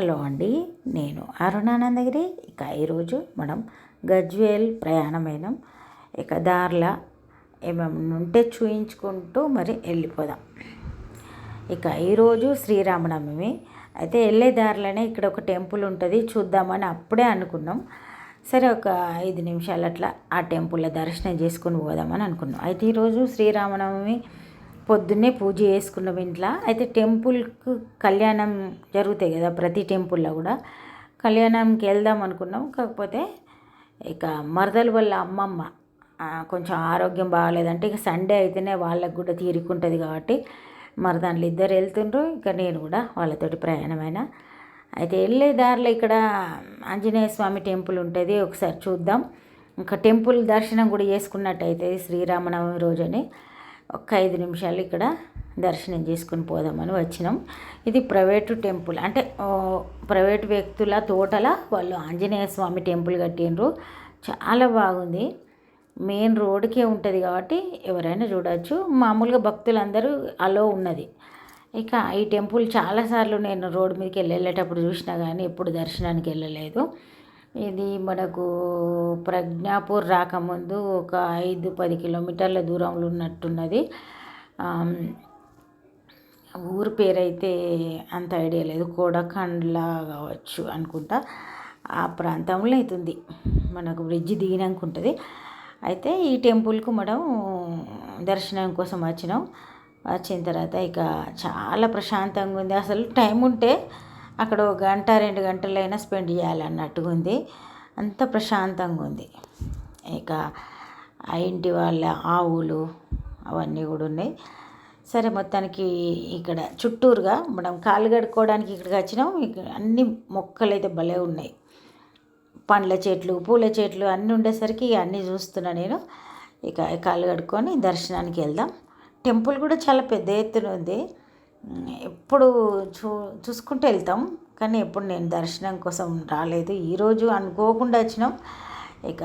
Hello అండి నేను అరుణానందగిరి. ఇక ఈరోజు మనం గజ్వేల్ ప్రయాణమైనం ఇక దారిలో ఏమేమి ఉంటే చూయించుకుంటూ మరి వెళ్ళిపోదాం. ఇక ఈరోజు శ్రీరామనవమి. అయితే వెళ్ళే దారిలోనే ఇక్కడ ఒక టెంపుల్ ఉంటుంది చూద్దామని అప్పుడే అనుకున్నాం. సరే ఒక ఐదు నిమిషాలు అట్లా ఆ టెంపుల్లో దర్శనం చేసుకుని పోదామని అనుకున్నాం. అయితే ఈరోజు శ్రీరామనవమి పొద్దున్నే పూజ చేసుకున్నాం ఇంట్లో అయితే టెంపుల్కు కళ్యాణం జరుగుతాయి కదా ప్రతి టెంపుల్లో కూడా. కళ్యాణంకి వెళ్దాం అనుకున్నాం. కాకపోతే ఇక మరదల వల్ల అమ్మమ్మ కొంచెం ఆరోగ్యం బాగాలేదంటే ఇక సండే అయితేనే వాళ్ళకు కూడా తీరుకుంటుంది కాబట్టి మరదాన్లు ఇద్దరు వెళ్తుండ్రు. ఇక నేను కూడా వాళ్ళతోటి ప్రయాణమైన. అయితే వెళ్ళే దారిలో ఇక్కడ ఆంజనేయ స్వామి టెంపుల్ ఉంటుంది. ఒకసారి చూద్దాం. ఇంకా టెంపుల్ దర్శనం కూడా చేసుకున్నట్టయితే శ్రీరామనవమి రోజని. ఒక ఐదు నిమిషాలు ఇక్కడ దర్శనం చేసుకుని పోదామని వచ్చినాం. ఇది ప్రైవేటు టెంపుల్. అంటే ప్రైవేటు వ్యక్తుల తోటల వాళ్ళు ఆంజనేయ స్వామి టెంపుల్ కట్టిండ్రు. చాలా బాగుంది. మెయిన్ రోడ్కే ఉంటుంది కాబట్టి ఎవరైనా చూడవచ్చు మామూలుగా భక్తులందరూ అలో ఉన్నది. ఇక ఈ టెంపుల్ చాలాసార్లు నేను రోడ్డు మీదకి వెళ్ళి వెళ్ళేటప్పుడు చూసినా కానీ ఎప్పుడు దర్శనానికి వెళ్ళలేదు. ఇది మనకు ప్రజ్ఞాపూర్ రాకముందు ఒక ఐదు పది కిలోమీటర్ల దూరంలో ఉన్నట్టున్నది. ఊరు పేరైతే అంత ఐడియా లేదు. కోడకండ్లా కావచ్చు అనుకుంటా. ఆ ప్రాంతంలో అవుతుంది మనకు బ్రిడ్జ్ దిగినాక ఉంటుంది అయితే ఈ టెంపుల్కు మనం దర్శనం కోసం వచ్చినాం. వచ్చిన తర్వాత ఇక చాలా ప్రశాంతంగా ఉంది. అసలు టైం ఉంటే అక్కడ ఒక గంట రెండు గంటలైనా స్పెండ్ చేయాలన్నట్టుగా ఉంది. అంత ప్రశాంతంగా ఉంది. ఇక ఆ ఇంటి వాళ్ళ ఆవులు అవన్నీ కూడా ఉన్నాయి. సరే మొత్తానికి ఇక్కడ చుట్టూరుగా మనం కాలు కడుక్కోవడానికి ఇక్కడికి వచ్చినాం. ఇక్కడ అన్ని మొక్కలు అయితే భలే ఉన్నాయి. పండ్ల చెట్లు పూల చెట్లు అన్నీ ఉండేసరికి అన్నీ చూస్తున్నా నేను. ఇక కాళ్ళు కడుక్కొని దర్శనానికి వెళ్దాం. టెంపుల్ కూడా చాలా పెద్ద ఎత్తున ఉంది. ఎప్పుడు చూ చూసుకుంటూ వెళ్తాం. కానీ ఎప్పుడు నేను దర్శనం కోసం రాలేదు. ఈరోజు అనుకోకుండా వచ్చినాం. ఇక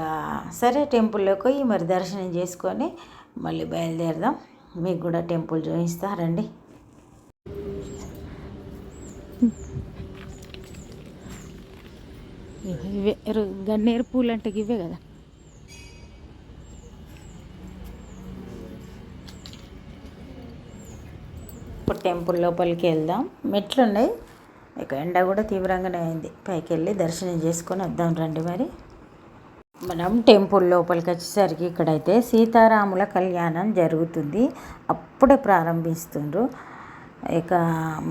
సరే టెంపుల్లోకి పోయి మరి దర్శనం చేసుకొని మళ్ళీ బయలుదేరదాం. మీకు కూడా టెంపుల్ చూపిస్తారండి. ఇవే గన్నేరు పూలు అంటే ఇవే కదా. ఇప్పుడు టెంపుల్ లోపలికి వెళ్దాం. మెట్లు ఉన్నాయి ఇక ఎండ కూడా తీవ్రంగానే అయింది. పైకి వెళ్ళి దర్శనం చేసుకొని వద్దాం రండి మరి. మనం టెంపుల్ లోపలికి వచ్చేసరికి ఇక్కడైతే సీతారాముల కళ్యాణం జరుగుతుంది. అప్పుడే ప్రారంభిస్తుండ్రు. ఇక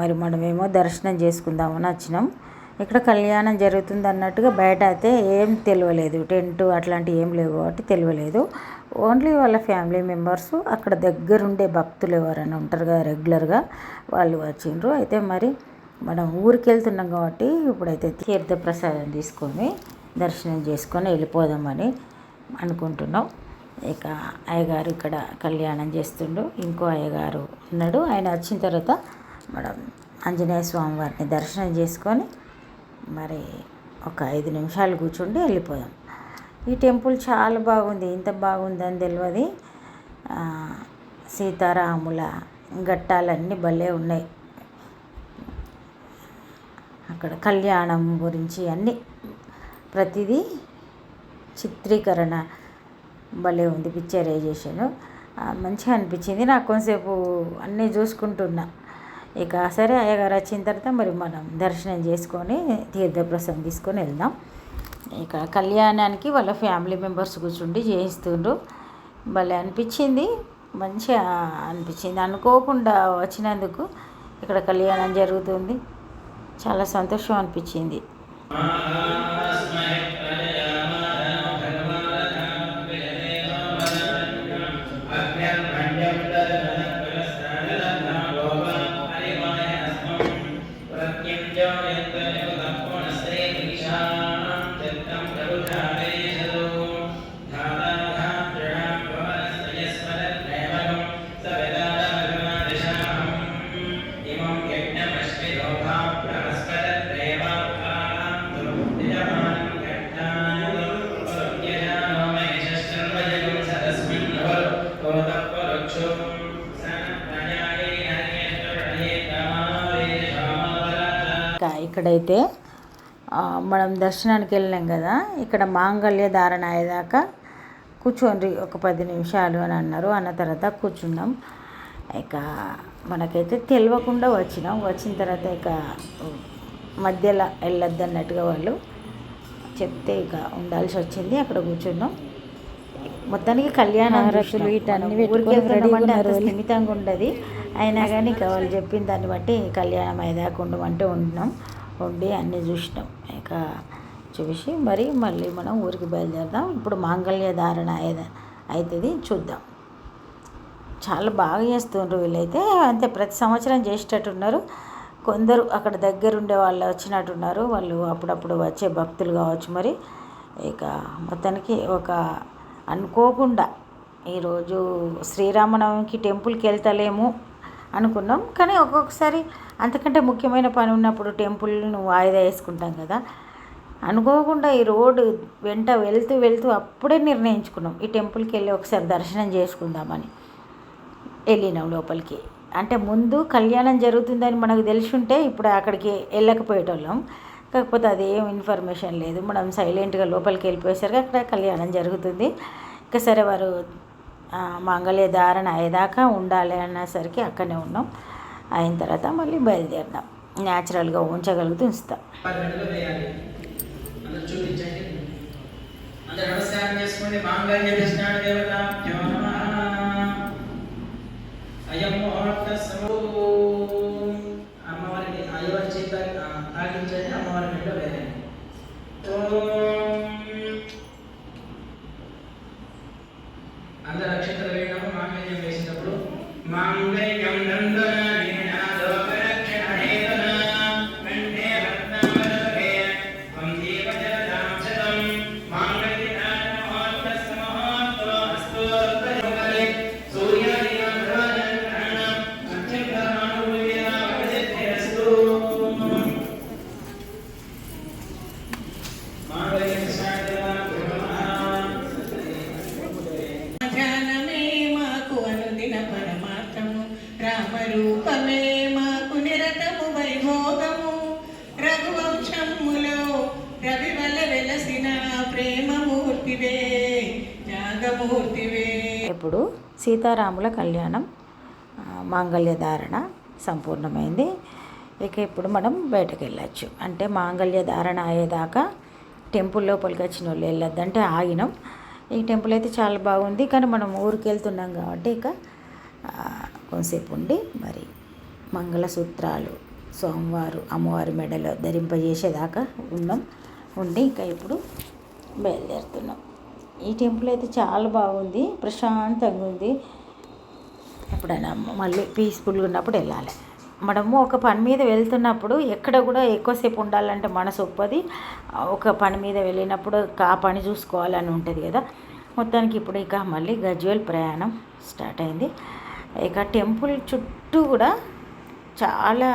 మరి మనమేమో దర్శనం చేసుకుందామని వచ్చినాం. ఇక్కడ కళ్యాణం జరుగుతుంది అన్నట్టుగా బయట అయితే ఏం తెలియలేదు. టెంట్ అట్లాంటివి ఏం లేవు కాబట్టి తెలియలేదు. ఓన్లీ వాళ్ళ ఫ్యామిలీ మెంబర్స్ అక్కడ దగ్గరుండే భక్తులు ఎవరైనా ఉంటారు కదా రెగ్యులర్గా వాళ్ళు వచ్చిండ్రు. అయితే మరి మనం ఊరికి వెళ్తున్నాం కాబట్టి ఇప్పుడైతే తీర్థ ప్రసాదం తీసుకొని దర్శనం చేసుకొని వెళ్ళిపోదామని అనుకుంటున్నాం. ఇక అయ్యగారు ఇక్కడ కళ్యాణం చేస్తుండు. ఇంకో అయ్యగారు ఉన్నాడు. ఆయన వచ్చిన తర్వాత మనం ఆంజనేయ స్వామి వారిని దర్శనం చేసుకొని మరి ఒక ఐదు నిమిషాలు కూర్చుండి వెళ్ళిపోదాం. ఈ టెంపుల్ చాలా బాగుంది. ఇంత బాగుందని తెలియదు సీతారాముల ఘట్టాలన్నీ భలే ఉన్నాయి. అక్కడ కళ్యాణం గురించి అన్నీ. ప్రతిదీ చిత్రీకరణ భలే ఉంది పిక్చరైజేషన్. మంచిగా అనిపించింది. నాకు కొంతసేపు అన్నీ చూసుకుంటున్నా. ఇక సరే అయ్యగారు వచ్చిన తర్వాత మరి మనం దర్శనం చేసుకొని తీర్థప్రసాదం తీసుకొని వెళ్దాం. ఇక్కడ కళ్యాణానికి వాళ్ళ ఫ్యామిలీ మెంబర్స్ కూర్చుండి చేయిస్తుండ్రు. భలే అనిపించింది. మంచిగా అనిపించింది. అనుకోకుండా వచ్చినందుకు ఇక్కడ కళ్యాణం జరుగుతుంది. చాలా సంతోషం అనిపించింది. ఇక్కడైతే మనం దర్శనానికి వెళ్ళినాం కదా? ఇక్కడ మాంగళ్య ధారణ అయ్యేదాకా కూర్చోండి ఒక పది నిమిషాలు అని అన్నారు. అన్న తర్వాత కూర్చున్నాం. ఇక మనకైతే తెలియకుండా వచ్చినాం. వచ్చిన తర్వాత ఇక మధ్యలో వెళ్ళొద్దు అన్నట్టుగా వాళ్ళు చెప్తే ఇక ఉండాల్సి వచ్చింది. అక్కడ కూర్చున్నాం. మొత్తానికి కళ్యాణ రెడీగా ఉన్నారు వాళ్ళు. స్థిమితంగా ఉండదు. అయినా కానీ ఇక వాళ్ళు చెప్పిన దాన్ని బట్టి కళ్యాణం అయ్యేదాకా ఉండమంటే ఉంటున్నాం. ఉండి అన్నీ చూసినాం. ఇక చూసి మరి మళ్ళీ మనం ఊరికి బయలుదేరదాం. ఇప్పుడు మాంగళ్య ధారణ అవుతుంది చూద్దాం. చాలా బాగా చేస్తుండ్రు వీళ్ళైతే. అంతే ప్రతి సంవత్సరం చేసేటట్టున్నారు. కొందరు అక్కడ దగ్గర ఉండే వాళ్ళు వచ్చినట్టున్నారు. వాళ్ళు అప్పుడప్పుడు వచ్చే భక్తులు కావచ్చు మరి. ఇక మొత్తానికి ఒక అనుకోకుండా ఈరోజు శ్రీరామనవమికి టెంపుల్కి వెళ్తలేము. అనుకున్నాం. కానీ ఒక్కొక్కసారి అంతకంటే ముఖ్యమైన పని ఉన్నప్పుడు టెంపుల్ను వాయిదా వేసుకుంటాం కదా. అనుకోకుండా ఈ రోడ్డు వెంట వెళ్తూ వెళ్తూ అప్పుడే నిర్ణయించుకున్నాం. ఈ టెంపుల్కి వెళ్ళి ఒకసారి దర్శనం చేసుకుందామని వెళ్ళినాం లోపలికి. అంటే ముందు కళ్యాణం జరుగుతుందని మనకు తెలిసి ఉంటే ఇప్పుడు అక్కడికి వెళ్ళకపోయేటోళ్ళం. కాకపోతే అదేం ఇన్ఫర్మేషన్ లేదు. మనం సైలెంట్గా లోపలికి వెళ్ళిపోయేసరికి అక్కడ కళ్యాణం జరుగుతుంది. ఇంకా సరే వారు మంగళ ధారణ అయ్యేదాకా ఉండాలి అనేసరికి అక్కడనే ఉన్నాం. అయిన తర్వాత మళ్ళీ బయలుదేరినాం. న్యాచురల్గా ఉంచగలుగుతూ ఉంచుతాం. చేసుకోండి Mangde సీతారాముల కళ్యాణం మాంగళ్యధారణ సంపూర్ణమైంది. ఇక ఇప్పుడు మనం బయటకు వెళ్ళచ్చు అంటే మాంగళ్య ధారణ అయ్యేదాకా టెంపుల్ లోపలికి వచ్చిన వాళ్ళు వెళ్ళొద్దంటే ఆగినాం. ఈ టెంపుల్ అయితే చాలా బాగుంది. కానీ మనం ఊరికి వెళ్తున్నాం కాబట్టి ఇక కొంతసేపు ఉండి మరి మంగళసూత్రాలు సోమవారు అమ్మవారి మెడలో ధరింపజేసేదాకా ఉన్నాం. ఉండి ఇంకా ఇప్పుడు బయలుదేరుతున్నాం. ఈ టెంపుల్ అయితే చాలా బాగుంది ప్రశాంతంగా ఉంది. ఎప్పుడైనా మళ్ళీ పీస్ఫుల్గా ఉన్నప్పుడు వెళ్ళాలి. మనము ఒక పని మీద వెళ్తున్నప్పుడు ఎక్కడ కూడా ఎక్కువసేపు ఉండాలంటే మనసు ఒప్పది. ఒక పని మీద వెళ్ళినప్పుడు ఆ పని చూసుకోవాలని ఉంటుంది కదా. మొత్తానికి ఇప్పుడు ఇక మళ్ళీ గజ్వేల్ ప్రయాణం స్టార్ట్ అయింది. ఇక టెంపుల్ చుట్టూ కూడా చాలా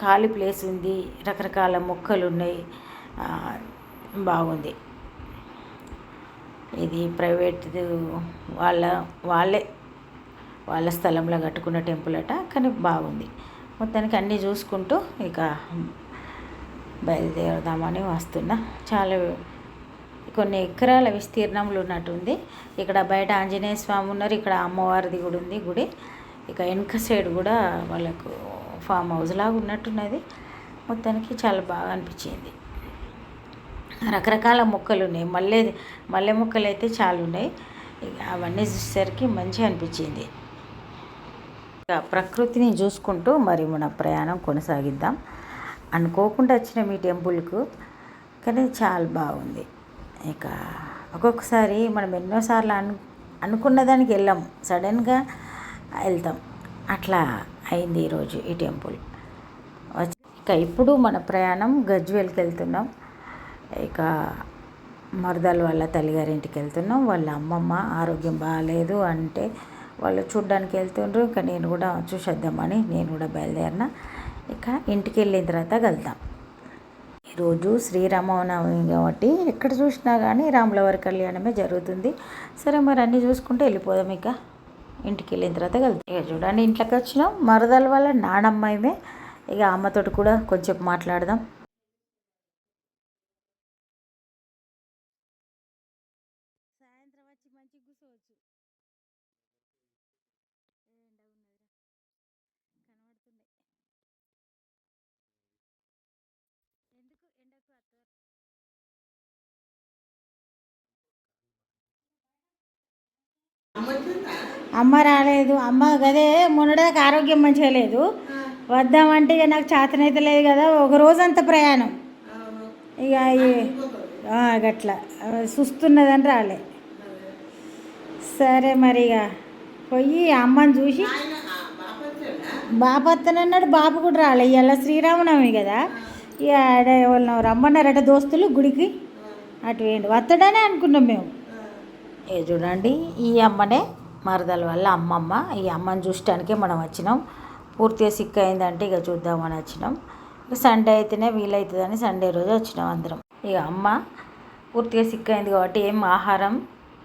ఖాళీ ప్లేస్ ఉంది. రకరకాల మొక్కలు ఉన్నాయి. బాగుంది. ఇది ప్రైవేట్ వాళ్ళ వాళ్ళే వాళ్ళ స్థలంలో కట్టుకున్న టెంపుల్ అట కానీ బాగుంది. మొత్తానికి అన్నీ చూసుకుంటూ ఇక బయలుదేరదామని వస్తున్నా. చాలా కొన్ని ఎకరాల విస్తీర్ణంలో ఉన్నట్టుంది ఇక్కడ బయట ఆంజనేయ స్వామి ఉన్నారు ఇక్కడ అమ్మవారిది కూడా ఉంది గుడి. ఇక వెనక సైడ్ కూడా వాళ్ళకు ఫామ్ హౌస్ లాగా ఉన్నట్టున్నది. మొత్తానికి చాలా బాగా అనిపించింది. రకరకాల మొక్కలు ఉన్నాయి. మల్లె మల్లె మొక్కలు అయితే చాలా ఉన్నాయి. ఇక అవన్నీ చూసేసరికి మంచిగా అనిపించింది. ఇక ప్రకృతిని చూసుకుంటూ మరి మన ప్రయాణం కొనసాగిద్దాం. అనుకోకుండా వచ్చిన మీ టెంపుల్కు కానీ చాలా బాగుంది. ఇక ఒక్కొక్కసారి మనం ఎన్నోసార్లు అను అనుకున్న దానికి వెళ్ళాం. సడన్గా వెళ్తాం. అట్లా అయింది ఈరోజు ఈ టెంపుల్. వచ్చి- ఇక ఇప్పుడు మన ప్రయాణం గజ్వేల్కి వెళ్తున్నాం. ఇక మరదలు వాళ్ళ తల్లిగారింటికి వెళ్తున్నాం. వాళ్ళ అమ్మమ్మ ఆరోగ్యం బాగాలేదు అంటే వాళ్ళు చూడ్డానికి వెళ్తుండ్రు. ఇంకా నేను కూడా చూసేద్దామని నేను కూడా బయలుదేరిన. ఇక ఇంటికి వెళ్ళిన తర్వాత వెళ్తాం ఈరోజు శ్రీరామనవమి కాబట్టి ఎక్కడ చూసినా కానీ రాములవారి కళ్యాణమే జరుగుతుంది. సరే మరి అన్నీ చూసుకుంటే వెళ్ళిపోదాం ఇక. ఇంటికి వెళ్ళిన తర్వాత వెళ్తాం ఇక చూడండి ఇంట్లోకి వచ్చినాం. మరదల వల్ల నానమ్మాయిమే ఇక అమ్మతోటి కూడా కొంచెం మాట్లాడదాం సాయంత్రం వచ్చి మంచిగా కూర్చోవచ్చు ఎండ ఉన్నదిరా కనబడుతున్నాయి అమ్మ రాలేదు. అమ్మ గదే మొన్నటిదాకా ఆరోగ్యం మంచిగా లేదు. వద్దామంటే ఇక నాకు చేతనైతే లేదు కదా ఒక రోజంతా ప్రయాణం. ఇక గట్ల. సుస్తున్నదని రాలే. సరే మరి ఇక పోయి అమ్మని చూసి బాపత్తనన్నాడు బాపు కూడా రాలే. ఇవాళ శ్రీరామనవమి కదా. ఇక ఆడ ఎవరినో రమ్మన్నారట దోస్తులు గుడికి. అటు వేయండి. వత్తడనే అనుకున్నాం మేము. ఏ చూడండి ఈ అమ్మనే మరదల వల్ల అమ్మమ్మ. ఈ అమ్మని చూసడానికే మనం వచ్చినాం. పూర్తిగా సిక్ అయిందంటే ఇక చూద్దామని వచ్చినాం. ఇక సండే అయితేనే వీలవుతుందని సండే రోజు వచ్చినాం అందరం. ఇక అమ్మ పూర్తిగా సిక్ అయింది కాబట్టి ఏం ఆహారం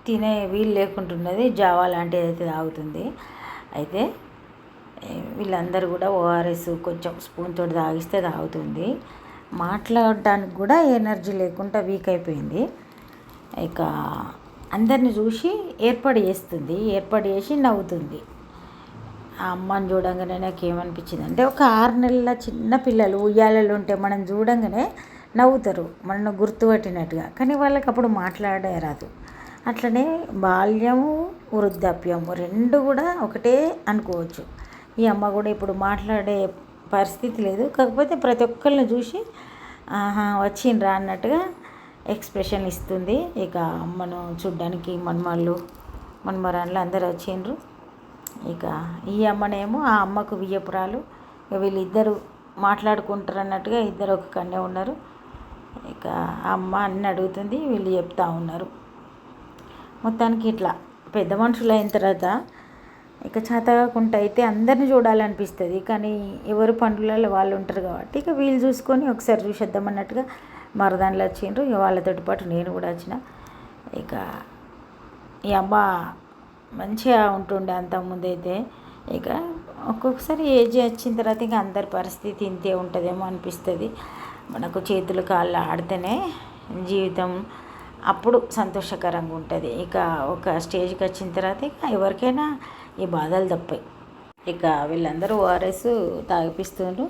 తినే వీలు లేకుంటున్నది. జావా లాంటిది అయితే తాగుతుంది. అయితే వీళ్ళందరూ కూడా ఓఆర్ఎస్ కొంచెం స్పూన్ తోటి తాగిస్తే తాగుతుంది. మాట్లాడడానికి కూడా ఎనర్జీ లేకుండా వీక్ అయిపోయింది. ఇక అందరిని చూసి ఏర్పాటు చేస్తుంది ఏర్పాటు చేసి నవ్వుతుంది. ఆ అమ్మని చూడంగానే నాకు ఏమనిపించింది అంటే ఒక ఆరు నెలల చిన్న పిల్లలు ఉయ్యాలలో ఉంటే మనం చూడంగానే నవ్వుతారు మనల్ని గుర్తుపట్టినట్టుగా. కానీ వాళ్ళకి అప్పుడు మాట్లాడే రాదు. అట్లనే బాల్యము వృద్ధాప్యము రెండు కూడా ఒకటే అనుకోవచ్చు. ఈ అమ్మ కూడా ఇప్పుడు మాట్లాడే పరిస్థితి లేదు. కాకపోతే ప్రతి ఒక్కరిని చూసి ఆహా వచ్చిండ్రా అన్నట్టుగా ఎక్స్ప్రెషన్ ఇస్తుంది. ఇక అమ్మను చూడ్డానికి మన్మళ్ళు మన్మరాన్లు అందరూ వచ్చిండ్రు. ఇక ఈ అమ్మనేమో ఆ అమ్మకు వియ్యపురాలు. ఇక వీళ్ళిద్దరు మాట్లాడుకుంటారు అన్నట్టుగా ఇద్దరు ఒక కన్నే ఉన్నారు. ఇక ఆ అమ్మ అన్ని అడుగుతుంది వీళ్ళు చెప్తా ఉన్నారు. మొత్తానికి ఇట్లా. పెద్ద మనుషులు అయిన తర్వాత ఇక చేత కాకుండా అయితే అందరిని చూడాలనిపిస్తుంది. కానీ ఎవరు పనులలో వాళ్ళు ఉంటారు కాబట్టి ఇక వీళ్ళు చూసుకొని ఒకసారి చూసేద్దాం అన్నట్టుగా మరదాన్లు వచ్చిండ్రు. ఇక వాళ్ళతోటి పాటు నేను కూడా వచ్చిన. ఇక ఈ అమ్మ మంచిగా ఉంటుండే అంతకుముందు అయితే ఇక ఒక్కొక్కసారి ఏజ్ వచ్చిన తర్వాత ఇక అందరి పరిస్థితి ఇంతే ఉంటుందేమో అనిపిస్తుంది. మనకు చేతులు కాళ్ళు ఆడితేనే జీవితం అప్పుడు సంతోషకరంగా ఉంటుంది ఇక ఒక స్టేజ్కి వచ్చిన తర్వాత ఇక ఎవరికైనా ఈ బాధలు తప్పాయి ఇక వీళ్ళందరూ ఓఆర్ఎస్ తాగిపిస్తుండ్రు.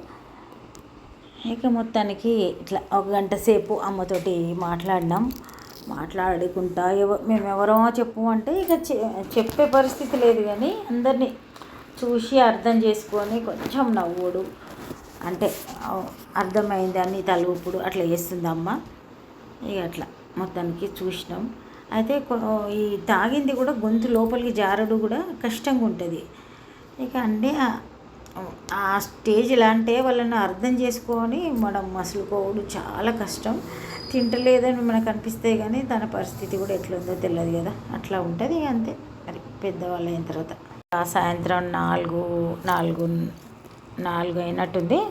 ఇక మొత్తానికి ఇట్లా ఒక గంట సేపు అమ్మతోటి మాట్లాడినాం. మాట్లాడుకుంటా ఎవ మేము ఎవరమో చెప్పు అంటే ఇక చె- చెప్పే పరిస్థితి లేదు కానీ అందరినీ చూసి అర్థం చేసుకొని కొంచెం నవ్వుడు. అంటే అర్థమైంది అన్ని తలుపుడు అట్లా చేస్తుంది అమ్మ ఇక అట్లా మొత్తానికి చూసినాం. అయితే ఈ తాగింది కూడా గొంతు లోపలికి జారడు కూడా కష్టంగా ఉంటుంది. ఇక అన్నీ ఆ- స్టేజ్ ఎలా అంటే వాళ్ళని అర్థం చేసుకొని మనం మసులుకోవడం చాలా కష్టం. తింటలేదని మనకు అనిపిస్తే కానీ తన పరిస్థితి కూడా ఎట్లుందో తెలియదు కదా. అట్లా ఉంటుంది ఇక అంతే. మరి పెద్దవాళ్ళు అయిన తర్వాత. సాయంత్రం నాలుగు నాలుగు నాలుగు అయినట్టుంది.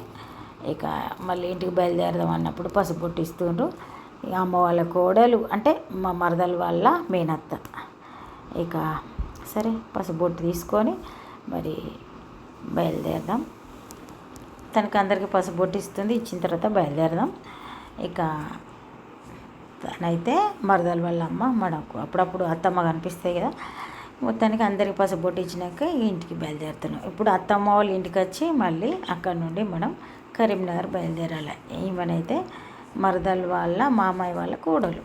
ఇక మళ్ళీ ఇంటికి బయలుదేరదాం అన్నప్పుడు పసుపు పొట్టిస్తుండ్రు అమ్మ వాళ్ళ కోడలు అంటే మా మరదల వాళ్ళ మేనత్త. ఇక సరే పసుబొట్టు తీసుకొని మరి బయలుదేరదాం. తనకి అందరికీ పసుబొట్టు ఇస్తుంది ఇచ్చిన తర్వాత బయలుదేరదాం. ఇక తనైతే మరదల వాళ్ళ అమ్మ మనకు అప్పుడప్పుడు అత్తమ్మ కనిపిస్తాయి కదా. మొత్తానికి అందరికి పసుబొట్టు ఇచ్చినాక ఇంటికి బయలుదేరుతున్నాం. ఇప్పుడు అత్తమ్మ వాళ్ళ ఇంటికి వచ్చి మళ్ళీ అక్కడ నుండి మనం కరీంనగర్ బయలుదేరాలి. ఈమెనైతే మరదల వాళ్ళ మామయ్య వాళ్ళ కోడలు.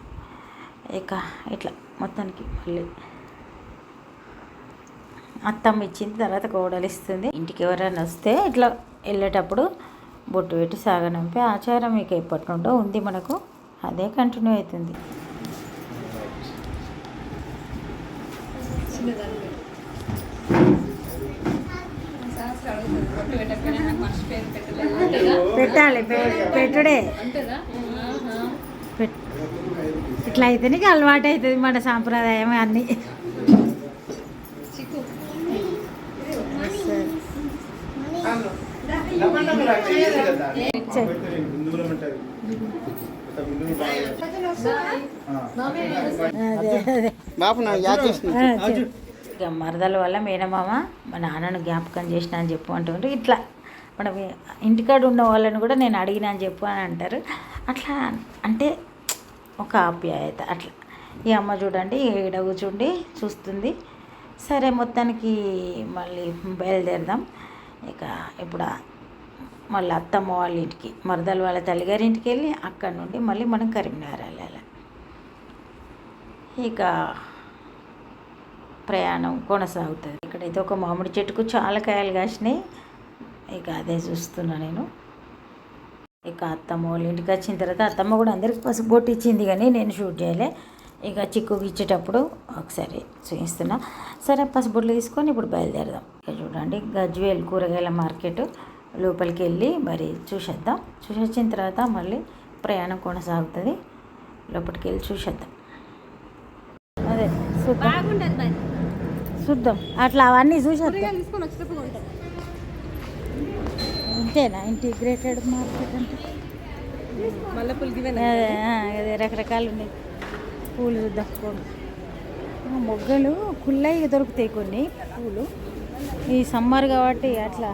ఇక ఇట్లా మొత్తానికి మళ్ళీ అత్తమ్మ ఇచ్చిన తర్వాత కోడలు ఇస్తుంది. ఇంటికి ఎవరైనా వస్తే ఇట్లా వెళ్ళేటప్పుడు బొట్టు పెట్టి సాగనంపే ఆచారం ఇక ఎప్పటి నుండో ఉంది మనకు. అదే కంటిన్యూ అవుతుంది. పెట్టాలి పెట్టుడే. పెట్- ఇట్లా అయితే నీకు అలవాటు అవుతుంది మన సాంప్రదాయం అన్నీ. అదే అదే. బాపు నా చెప్పు. ఇక మరదల వల్ల మేనమామ మా నాన్నను జ్ఞాపకం చేసిన అని చెప్పు అంటుంటే ఇట్లా మనం ఇంటికాడ ఉన్న వాళ్ళని కూడా నేను అడిగినా అని చెప్పు అని అంటారు. అట్లా అంటే ఒక ఆప్యాయత. అట్లా ఈ అమ్మ చూడండి ఈడ కూర్చుండి చూస్తుంది. సరే మొత్తానికి మళ్ళీ బయలుదేరదాం. ఇక ఇప్పుడు మళ్ళీ అత్తమ్మ వాళ్ళ ఇంటికి మరదలు వాళ్ళ తల్లిగారి ఇంటికి వెళ్ళి అక్కడ నుండి మళ్ళీ మనం కరీంనగర్ వెళ్ళాలి. ఇక ప్రయాణం కొనసాగుతుంది. ఇక్కడైతే ఒక మామిడి చెట్టుకు చాలా కాయలు కాసినాయి. ఇక అదే చూస్తున్నా నేను. ఇక అత్తమ్మ వాళ్ళ ఇంటికి వచ్చిన తర్వాత అత్తమ్మ కూడా అందరికి పసుపు బొట్టు ఇచ్చింది కానీ నేను షూట్ చేయలే. ఇక చిక్కుకి ఇచ్చేటప్పుడు ఒకసారి చూపిస్తున్నా. సరే పసుబొట్లు తీసుకొని ఇప్పుడు బయలుదేరదాం. ఇక చూడండి గజ్వేల్ కూరగాయల మార్కెట్ లోపలికి వెళ్ళి మరి చూసేద్దాం. చూసొచ్చిన తర్వాత మళ్ళీ ప్రయాణం కొనసాగుతుంది. లోపలికి వెళ్ళి చూసేద్దాం. అదే సూపర్. బాగుంటుంది చూద్దాం. అట్లా అవన్నీ చూసేద్దాం. అంతేనా? ఇంటిగ్రేటెడ్ మార్కెట్ అంటే? అదే రకరకాలు ఉన్నాయి. పూలు చూద్దాం పూలు మొగ్గలు కుళ్ళయి దొరుకుతాయి కొన్ని పూలు. ఈ సమ్మర్ కాబట్టి అట్లా.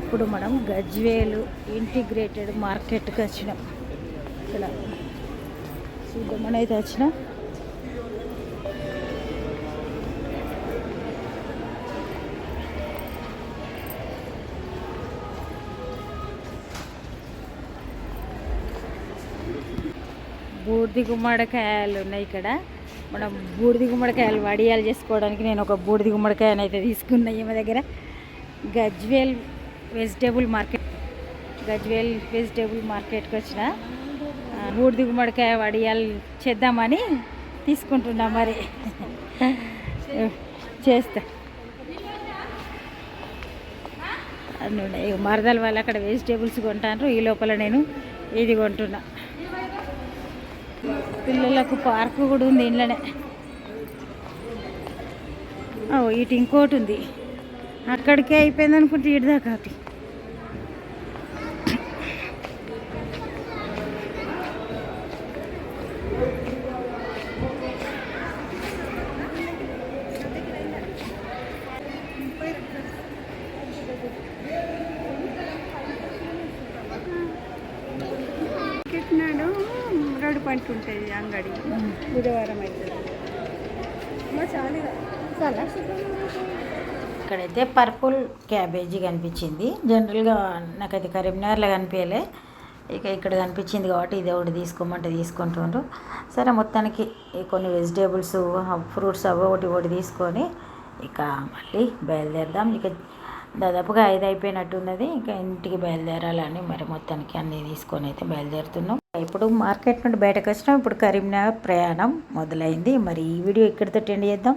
ఇప్పుడు మనం గజ్వేలు ఇంటిగ్రేటెడ్ మార్కెట్కి వచ్చినాం. ఇక్కడ. చూద్దామని అయితే వచ్చిన. బూడిది గుమ్మడికాయలు ఉన్నాయి ఇక్కడ. మనం బూడిది గుమ్మడికాయలు వడియాలు చేసుకోవడానికి నేను ఒక బూడిది గుమ్మడికాయని అయితే తీసుకున్నా ఈమె దగ్గర. Gajwel vegetable market. Gajwel vegetable మార్కెట్కి వచ్చిన. ఆ, బూడిది గుమ్మడికాయ వడియాలు చేద్దామని తీసుకుంటున్నా మరి. చేస్తా. మరదల వాళ్ళు అక్కడ వెజిటేబుల్స్ కొంటాను ఈ లోపల నేను ఇది కొంటున్నా. పిల్లలకు పార్కు కూడా ఉంది ఇంట్లోనే. ఓ ఇటు ఇంకోటి ఉంది. అక్కడికే అయిపోయింది అనుకుంటే ఇటు దాకా ఒకటి మార్కెట్ నాడు రెండు పంట ఉంటుంది అంగడి బుధవారం అయితే చాలా అయితే పర్పుల్ క్యాబేజీ కనిపించింది. జనరల్గా నాకైతే కరీంనగర్లో కనిపించలే. ఇక ఇక్కడ కనిపించింది కాబట్టి ఇది ఒకటి తీసుకోమంటే తీసుకుంటుండ్రు. సరే మొత్తానికి కొన్ని వెజిటేబుల్స్ ఫ్రూట్స్ అవి ఒకటి ఒకటి తీసుకొని ఇక మళ్ళీ బయలుదేరదాం. ఇక దాదాపుగా ఐదు అయిపోయినట్టున్నది ఇంకా ఇంటికి బయలుదేరాలని మరి మొత్తానికి అన్నీ తీసుకొని అయితే బయలుదేరుతున్నాం. ఇప్పుడు మార్కెట్ నుండి బయటకు వచ్చినాం. ఇప్పుడు కరీంనగర్ ప్రయాణం మొదలైంది. మరి ఈ వీడియో ఇక్కడితో ఎండ్ చేద్దాం.